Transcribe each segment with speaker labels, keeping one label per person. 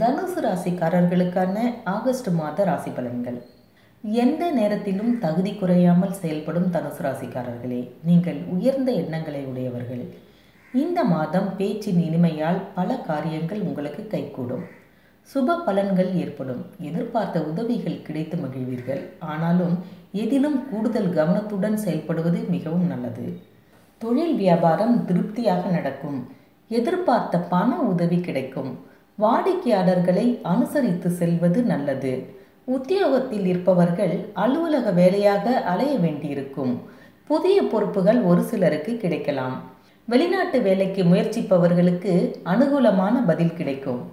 Speaker 1: தனுசு ராசிக்காரர்களுக்கான ஆகஸ்ட் மாத ராசி பலன்கள். எந்த நேரத்திலும் தகுதி குறையாமல் செயல்படும் தனுசு ராசிக்காரர்களே நீங்கள் உயர்ந்த எண்ணங்களை உடையவர்கள். இந்த மாதம் பேச்சின் இனிமையால் பல காரியங்கள் உங்களுக்கு கைகூடும். சுப பலன்கள் ஏற்படும். எதிர்பார்த்த உதவிகள் கிடைத்து மகிழ்வீர்கள். ஆனாலும் எதிலும் கூடுதல் கவனத்துடன் செயல்படுவது மிகவும் நல்லது. தொழில் வியாபாரம் திருப்தியாக நடக்கும். எதிர்பார்த்த பண உதவி கிடைக்கும். வாடிக்கையாளர்களை அனுசரித்து செல்வது நல்லது. உத்தியோகத்தில் இருப்பவர்கள் அலுவலக வேலையாக அலைய வேண்டியிருக்கும். புதிய பொறுப்புகள் ஒரு சிலருக்கு கிடைக்கலாம். வெளிநாட்டு வேலைக்கு முயற்சிப்பவர்களுக்கு அனுகூலமான பதில் கிடைக்கும்.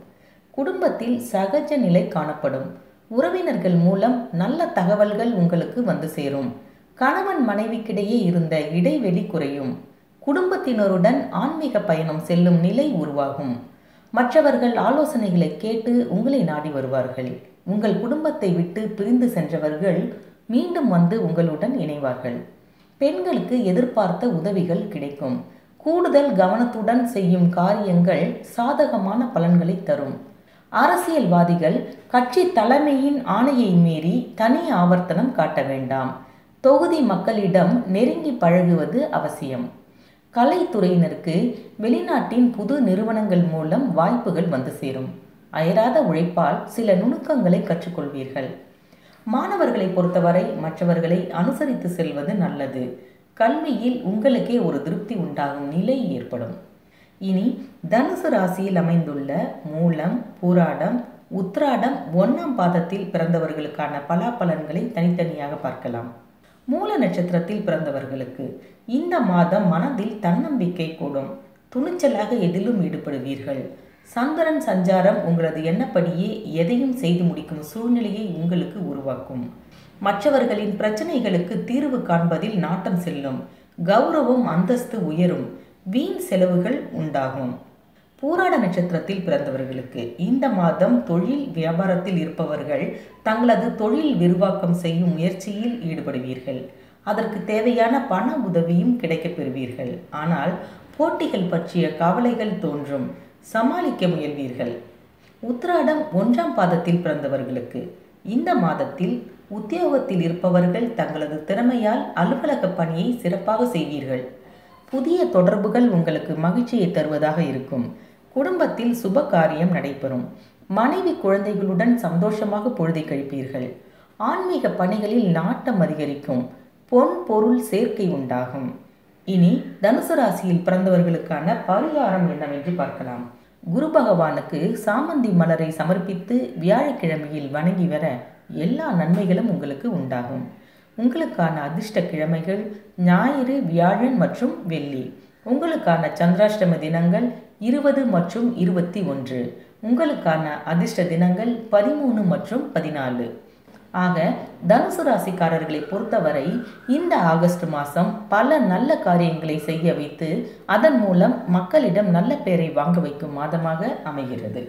Speaker 1: குடும்பத்தில் சகஜ நிலை காணப்படும். உறவினர்கள் மூலம் நல்ல தகவல்கள் உங்களுக்கு வந்து சேரும். கணவன் மனைவிக்கிடையே இருந்த இடைவெளி குறையும். குடும்பத்தினருடன் ஆன்மீக பயணம் செல்லும் நிலை உருவாகும். மற்றவர்கள் ஆலோசனைகளை கேட்டு உங்களை நாடி வருவார்கள். உங்கள் குடும்பத்தை விட்டு பிரிந்து சென்றவர்கள் மீண்டும் வந்து உங்களுடன் இணைவார்கள். பெண்களுக்கு எதிர்பார்த்த உதவிகள் கிடைக்கும். கூடுதல் கவனத்துடன் செய்யும் காரியங்கள் சாதகமான பலன்களை தரும். அரசியல்வாதிகள் கட்சி தலைமையின் ஆணையை மீறி தனி ஆவர்த்தனம் காட்ட வேண்டாம். தொகுதி மக்களிடம் நெருங்கி பழகுவது அவசியம். கலைத்துறையினருக்கு வெளிநாட்டின் புது நிறுவனங்கள் மூலம் வாய்ப்புகள் வந்து சேரும். அயராத உழைப்பால் சில நுணுக்கங்களை கற்றுக்கொள்வீர்கள். மாணவர்களை பொறுத்தவரை மற்றவர்களை அனுசரித்து செல்வது நல்லது. கல்வியில் உங்களுக்கே ஒரு திருப்தி உண்டாகும் நிலை ஏற்படும். இனி தனுசு ராசியில் அமைந்துள்ள மூலம் பூராடம் உத்ராடம் ஒன்றாம் பாதத்தில் பிறந்தவர்களுக்கான பலாபலன்களை தனித்தனியாக பார்க்கலாம். மூல நட்சத்திரத்தில் பிறந்தவர்களுக்கு இந்த மாதம் மனதில் தன்னம்பிக்கை கூடும். துணிச்சலாக எதிலும் ஈடுபடுவீர்கள். சந்திரன் சஞ்சாரம் உங்களது எண்ணப்படியே எதையும் செய்து முடிக்கும் சூழ்நிலையை உங்களுக்கு உருவாக்கும். மற்றவர்களின் பிரச்சனைகளுக்கு தீர்வு காண்பதில் நாட்டம் செல்லும். கௌரவம் அந்தஸ்து உயரும். வீண் செலவுகள் உண்டாகும். பூராட நட்சத்திரத்தில் பிறந்தவர்களுக்கு இந்த மாதம் தொழில் வியாபாரத்தில் இருப்பவர்கள் தங்களது தொழில் விரிவாக்கம் செய்யும் முயற்சியில் ஈடுபடுவீர்கள். அதற்கு தேவையான பண உதவியும் கிடைக்கப் பெறுவீர்கள். ஆனால் போட்டிகள் பற்றிய கவலைகள் தோன்றும். சமாளிக்க முயல்வீர்கள். உத்திராடம் ஒன்றாம் பாதத்தில் பிறந்தவர்களுக்கு இந்த மாதத்தில் உத்தியோகத்தில் இருப்பவர்கள் தங்களது திறமையால் அலுவலக பணியை சிறப்பாக செய்வீர்கள். புதிய தொடர்புகள் உங்களுக்கு மகிழ்ச்சியை தருவதாக இருக்கும். குடும்பத்தில் சுப காரியம் நடைபெறும். மனைவி குழந்தைகளுடன் சந்தோஷமாக பொழுதை கழிப்பீர்கள். ஆன்மீக பணிகளில் நாட்டம் அதிகரிக்கும். பொன் பொருள் சேர்க்கை உண்டாகும். இனி தனுசு ராசியில் பிறந்தவர்களுக்கான பரிகாரம் என்னவென்று பார்க்கலாம். குரு பகவானுக்கு சாமந்தி மலரை சமர்ப்பித்து வியாழக்கிழமையில் வணங்கி வர எல்லா நன்மைகளும் உங்களுக்கு உண்டாகும். உங்களுக்கான அதிர்ஷ்ட கிழமைகள் ஞாயிறு வியாழன் மற்றும் வெள்ளி. உங்களுக்கான சந்திராஷ்டம தினங்கள் இருபது மற்றும் இருபத்தி ஒன்று. உங்களுக்கான அதிர்ஷ்ட தினங்கள் பதிமூணு மற்றும் பதினாலு. ஆக தனுசு ராசிக்காரர்களை பொறுத்தவரை இந்த ஆகஸ்ட் மாதம் பல நல்ல காரியங்களை செய்ய வைத்து அதன் மூலம் மக்களிடம் நல்ல பெயரை வாங்க வைக்கும் மாதமாக அமைகிறது.